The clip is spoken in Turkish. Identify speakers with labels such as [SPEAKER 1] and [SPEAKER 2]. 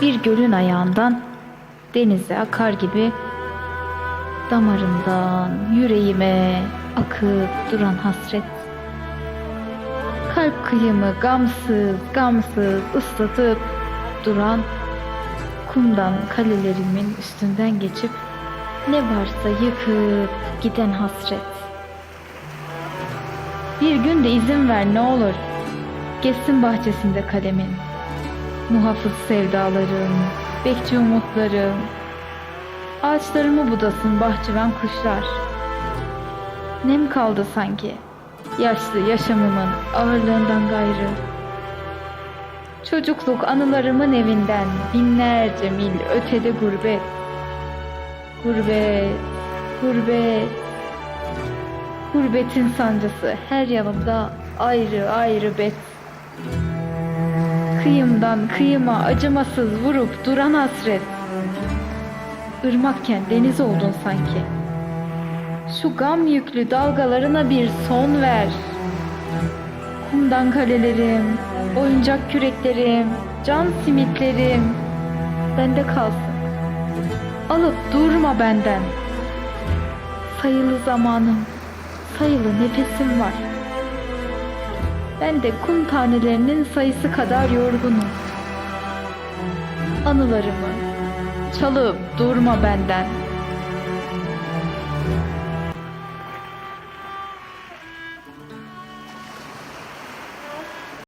[SPEAKER 1] bir gölün ayağından denize akar gibi damarımdan yüreğime akıp duran hasret. Kalp kıyımı gamsız gamsız ıslatıp duran kumdan kalelerimin üstünden geçip ne varsa yıkıp giden hasret. Bir gün de izin ver ne olur. Geçsin bahçesinde kalemin. Muhafız sevdalarım, bekçi umutlarım. Ağaçlarımı budasın bahçıvan kuşlar. Nem kaldı sanki. Yaşlı yaşamımın ağırlığından gayrı. Çocukluk anılarımın evinden binlerce mil ötede gurbet. Gurbet, gurbet. Gurbetin sancısı her yanımda ayrı ayrı bet. Kıyımdan kıyıma acımasız vurup duran hasret. Irmakken deniz oldun sanki. Şu gam yüklü dalgalarına bir son ver. Kumdan kalelerim, oyuncak küreklerim, can simitlerim bende kalsın. Alıp durma benden. Sayılı zamanım, sayılı nefesim var. Ben de kum tanelerinin sayısı kadar yorgunum. Anılarımı çalıp durma benden.